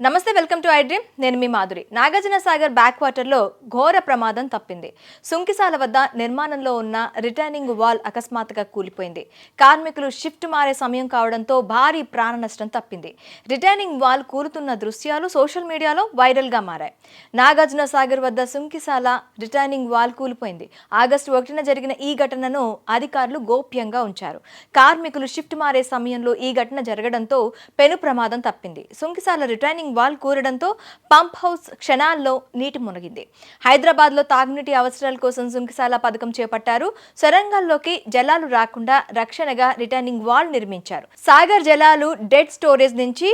నమస్తే welcome to iDream. నేను మీ మాధురి. నాగార్జున సాగర్ బ్యాక్ వాటర్లో ఘోర ప్రమాదం తప్పింది. సుంకిసాల వద్ద నిర్మాణంలో ఉన్న రిటర్నింగ్ వాల్ అకస్మాత్తుగా కూలిపోయింది. కార్మికులు షిఫ్ట్ మారే సమయం కావడంతో భారీ ప్రాణ నష్టం తప్పింది. రిటర్నింగ్ వాల్ కూలుతున్న దృశ్యాలు సోషల్ మీడియాలో వైరల్గా మారాయి. నాగార్జున సాగర్ వద్ద సుంకిసాల రిటర్నింగ్ వాల్ కూలిపోయింది. ఆగస్టు ఒకటిన జరిగిన ఈ ఘటనను అధికారులు గోప్యంగా ఉంచారు. కార్మికులు షిఫ్ట్ మారే సమయంలో ఈ ఘటన జరగడంతో పెను ప్రమాదం తప్పింది. సుంకిసాల రిటర్నింగ్ వాల్ కూరడంతో పంప్ హౌస్ క్షణాల్లో నీటి మునిగింది. హైదరాబాద్లో తాగునీటి అవసరాల కోసం సుంకిశాల పథకం చేపట్టారు. సొరంగాల్లోకి జలాలు రాకుండా రక్షణగా రిటర్నింగ్ వాల్ నిర్మించారు. సాగర్ జలాలు డెడ్ స్టోరేజ్ నుంచి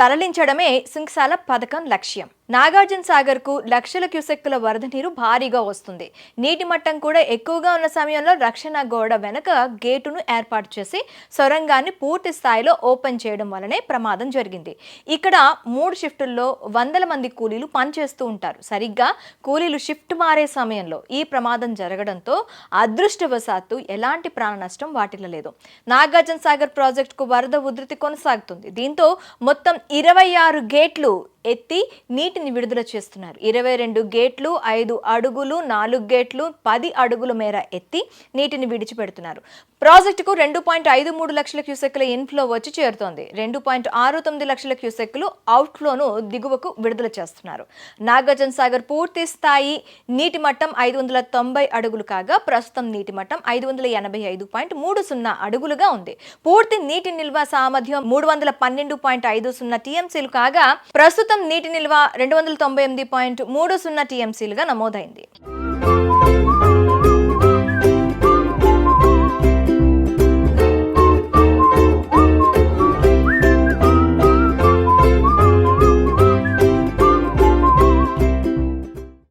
తరలించడమే సుంకిశాల పథకం లక్ష్యం. నాగార్జున సాగర్కు లక్షల క్యూసెక్కుల వరద నీరు భారీగా వస్తుంది. నీటి మట్టం కూడా ఎక్కువగా ఉన్న సమయంలో రక్షణ గోడ వెనక గేటును ఏర్పాటు చేసి సొరంగాన్ని పూర్తి స్థాయిలో ఓపెన్ చేయడం వలనే ప్రమాదం జరిగింది. ఇక్కడ మూడు షిఫ్టుల్లో వందల మంది కూలీలు పనిచేస్తూ ఉంటారు. సరిగ్గా కూలీలు షిఫ్ట్ మారే సమయంలో ఈ ప్రమాదం జరగడంతో అదృష్టవశాత్తు ఎలాంటి ప్రాణ నష్టం వాటిల్లలేదు నాగార్జున సాగర్ ప్రాజెక్టుకు వరద ఉధృతి కొనసాగుతుంది. దీంతో మొత్తం ఇరవై ఆరు గేట్లు ఎత్తి నీటిని విడుదల చేస్తున్నారు. ఇరవై రెండు గేట్లు ఐదు అడుగులు నాలుగు గేట్లు పది అడుగుల మేర ఎత్తి నీటిని విడిచిపెడుతున్నారు. ప్రాజెక్టుకు రెండు పాయింట్ ఐదు మూడు లక్షల క్యూసెక్ల ఇన్ఫ్లో వచ్చి చేరుతోంది. రెండు పాయింట్ ఆరు తొమ్మిది లక్షల క్యూసెక్లు అవుట్ఫ్లోను దిగువకు విడుదల చేస్తున్నారు. నాగార్జున సాగర్ పూర్తి స్థాయి నీటి మట్టం ఐదు వందల తొంభై అడుగులు కాగా ప్రస్తుతం నీటి మట్టం ఐదు వందల ఎనభై ఐదు పాయింట్ మూడు సున్నా అడుగులుగా ఉంది. పూర్తి నీటి నిల్వ సామర్థ్యం మూడు వందల పన్నెండు పాయింట్ ఐదు సున్నా టీఎంసీలు కాగా ప్రస్తుతం నీటి నిల్వ రెండు వందల తొంభై ఎనిమిది పాయింట్ మూడు సున్నా టీఎంసీలుగా నమోదైంది.